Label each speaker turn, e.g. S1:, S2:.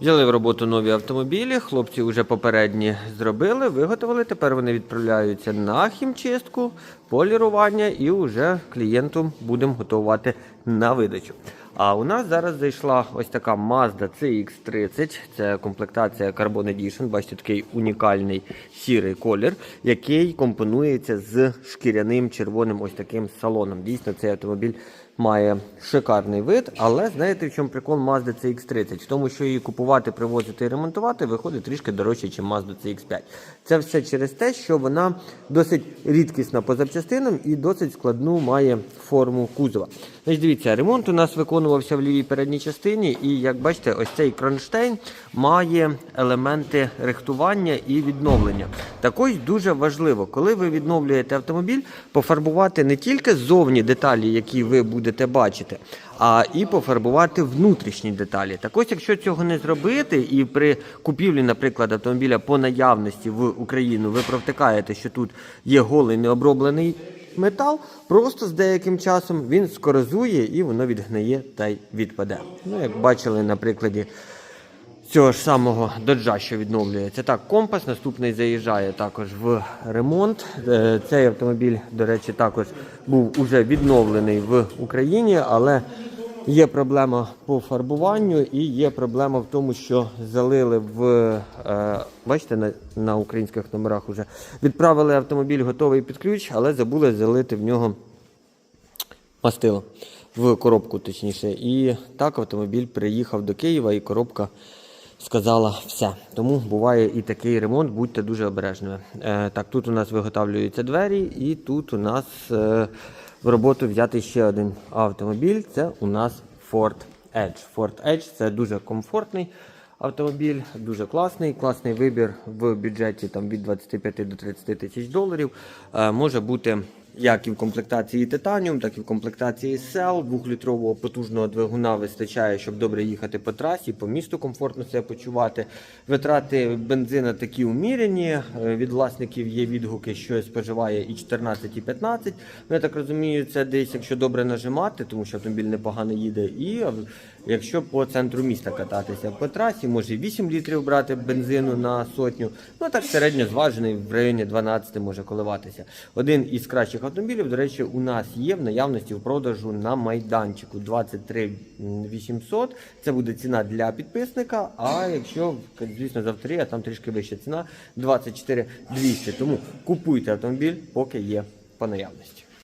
S1: Взяли в роботу нові автомобілі, хлопці вже попередні зробили, виготовили. Тепер вони відправляються на хімчистку, полірування і вже клієнту будемо готувати на видачу. А у нас зараз зайшла ось така Mazda CX-30. Це комплектація Carbon Edition. Бачите, такий унікальний сірий колір, який компонується з шкіряним червоним ось таким салоном. Дійсно, цей автомобіль має шикарний вид, але знаєте, в чому прикол Mazda CX-30? В тому, що її купувати, привозити і ремонтувати виходить трішки дорожче, ніж Mazda CX-5. Це все через те, що вона досить рідкісна по запчастинам і досить складну має форму кузова. Значить, дивіться, ремонт у нас виконувався в лівій передній частині, і як бачите, ось цей кронштейн має елементи рихтування і відновлення. Так ось дуже важливо, коли ви відновлюєте автомобіль, пофарбувати не тільки зовні деталі, які ви будете бачити, а і пофарбувати внутрішні деталі. Так ось, якщо цього не зробити, і при купівлі, наприклад, автомобіля по наявності в Україну ви провтикаєте, що тут є голий необроблений метал, просто з деяким часом він скорозує і воно відгниє та й відпаде. Ну, як бачили на прикладі цього ж самого доджа, що відновлюється. Так, компас наступний заїжджає також в ремонт. Е, Цей автомобіль, до речі, також був уже відновлений в Україні, але є проблема по фарбуванню і є проблема в тому, що залили в е, бачите, на, українських номерах вже відправили автомобіль готовий під ключ, але забули залити в нього мастило в коробку, точніше. І так автомобіль приїхав до Києва, і коробка сказала все. Тому буває і такий ремонт, будьте дуже обережними. Е, так, тут у нас виготовлюються двері, і тут у нас е, в роботу взяти ще один автомобіль. Це у нас Ford Edge. Ford Edge це дуже комфортний. Автомобіль дуже класний, класний вибір в бюджеті там, від 25 до 30 тисяч доларів. Е, може бути як і в комплектації Titanium, так і в комплектації Cell. Двохлітрового потужного двигуна вистачає, щоб добре їхати по трасі, по місту комфортно себе почувати. Витрати бензина такі уміряні. Е, Від власників є відгуки, що споживає і 14, і 15. Ну, я так розумію, це десь, якщо добре нажимати, тому що автомобіль непогано їде. І е, якщо по центру міста кататися по трасі, може і 8 літрів брати бензину на сотню. Ну так середньо зважений в районі 12 може коливатися. Один із кращих автомобілів, до речі, у нас є в наявності в продажу на майданчику 23 800. Це буде ціна для підписника. А якщо, звісно, завтра, а там трішки вища ціна 24 200. Тому купуйте автомобіль, поки є по наявності.